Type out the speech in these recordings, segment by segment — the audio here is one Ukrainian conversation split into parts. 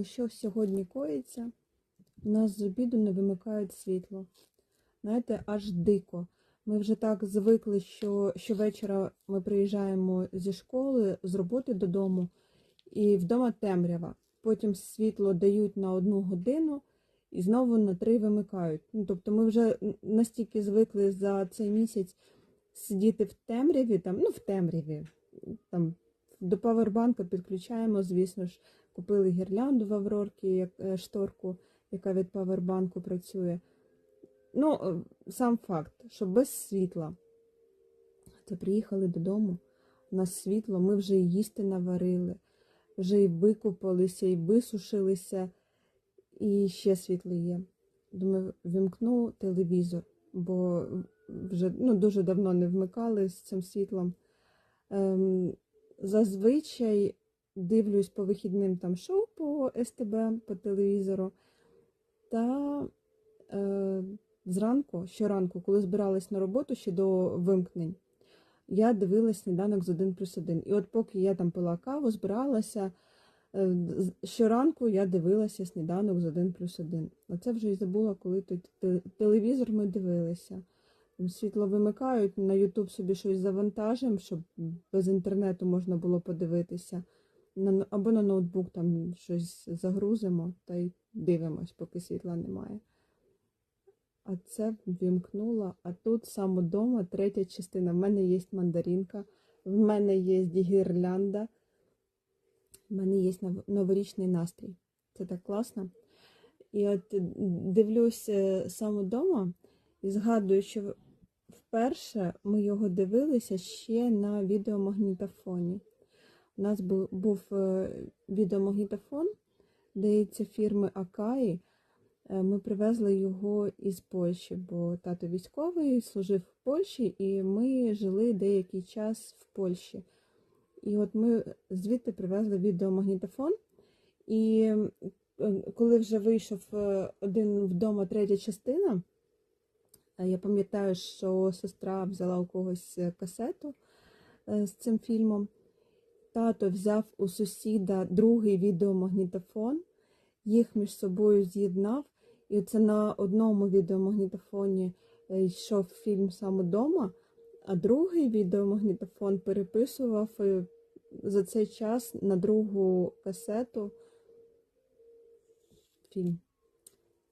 Ось що сьогодні коїться. У нас з обіду не вимикають світло. Знаєте, аж дико. Ми вже так звикли, що щовечора ми приїжджаємо зі школи, з роботи додому, і вдома темрява. Потім світло дають на одну годину і знову на три вимикають. Ну, тобто ми вже настільки звикли за цей місяць сидіти в темряві, там, ну в темряві, там до павербанка підключаємо, звісно ж, купили гірлянду в Аврорці, як е, шторку, яка від павербанку працює. Ну, е, сам факт, що без світла. Це приїхали додому, у нас світло, ми вже і їсти наварили, вже і викупалися, і висушилися, і ще світло є. Думаю, вімкну телевізор, бо вже ну, дуже давно не вмикали з цим світлом. Ем, зазвичай дивлюсь по вихідним там шоу по СТБ по телевізору. Та е, зранку, щоранку, коли збиралась на роботу ще до вимкнень, я дивилась сніданок з 1 плюс 1. І от поки я там пила каву, збиралася, е, щоранку я дивилася сніданок з 1 плюс 1. А це вже і забула, коли той телевізор ми дивилися. Світло вимикають, на Ютуб собі щось завантажимо, щоб без інтернету можна було подивитися. Або на ноутбук там щось загрузимо та й дивимось, поки світла немає. А це вімкнула. А тут саме вдома третя частина. В мене є мандаринка, в мене є гірлянда, в мене є новорічний настрій. Це так класно. І от дивлюсь е, саме вдома і згадую, що вперше ми його дивилися ще на відеомагнітофоні. У нас був, був е, відеомагнітофон, здається, фірми Акаї. Е, Ми привезли його із Польщі, бо тато військовий служив в Польщі, і ми жили деякий час в Польщі. І от ми звідти привезли відеомагнітофон. І е, коли вже вийшов один вдома третя частина, я пам'ятаю, що сестра взяла у когось е, касету е, з цим фільмом. Тато взяв у сусіда другий відеомагнітофон, їх між собою з'єднав, і це на одному відеомагнітофоні е, йшов фільм сам удома, а другий відеомагнітофон переписував е, за цей час на другу касету фільм.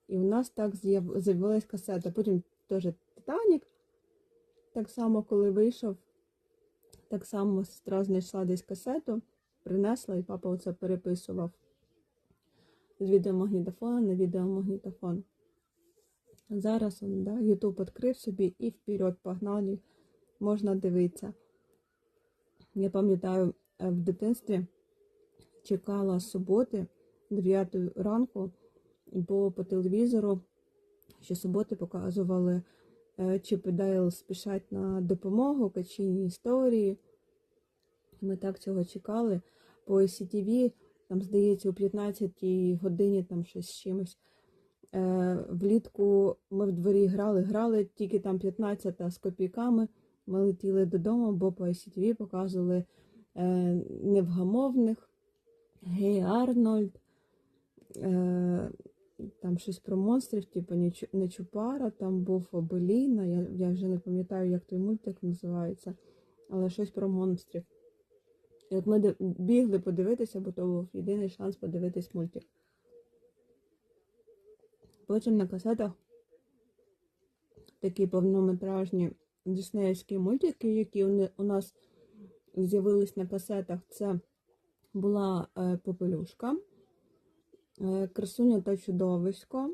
І у нас так з'яв- з'явилась касета. Потім теж Титанік. Так само, коли вийшов, так само сестра знайшла десь касету, принесла, і папа оце переписував з відеомагнітофона на відеомагнітофон. Зараз он, да, YouTube відкрив собі і вперед погнали, можна дивитися. Я пам'ятаю, е, в дитинстві чекала суботи 9 ранку, бо по телевізору щосуботи показували е, Чіп і Дейл спішать на допомогу, качині історії. Ми так цього чекали. По ICTV, там, здається, о 15 годині там щось з чимось. Е, влітку ми в дворі грали, грали тільки там 15-та з копійками. Ми летіли додому, бо по ICTV показували е, невгамовних, Гей Арнольд, там щось про монстрів, типу Нечу- Нечупара, там був Обеліна, я, я вже не пам'ятаю, як той мультик називається, але щось про монстрів. І от ми бігли подивитися, бо то був єдиний шанс подивитись мультик. Потім на касетах такі повнометражні диснеївські мультики, які у нас з'явились на касетах. Це була е, Попелюшка, Красуня та чудовисько.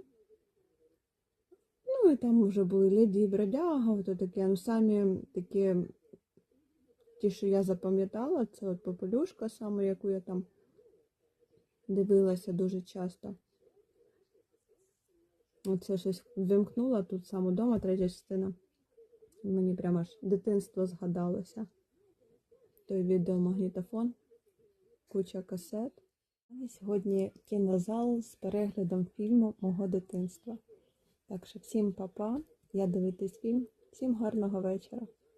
Ну і там вже були Леді і Бродяга, ото таке. Ну, самі такі, ті, що я запам'ятала, це от Попелюшка, саме яку я там дивилася дуже часто. Оце щось вимкнула тут саме вдома, третя частина. Мені прямо аж дитинство згадалося. Той відеомагнітофон, куча касет. Сьогодні кінозал з переглядом фільму мого дитинства. Так що всім па-па, я дивитись фільм, всім гарного вечора.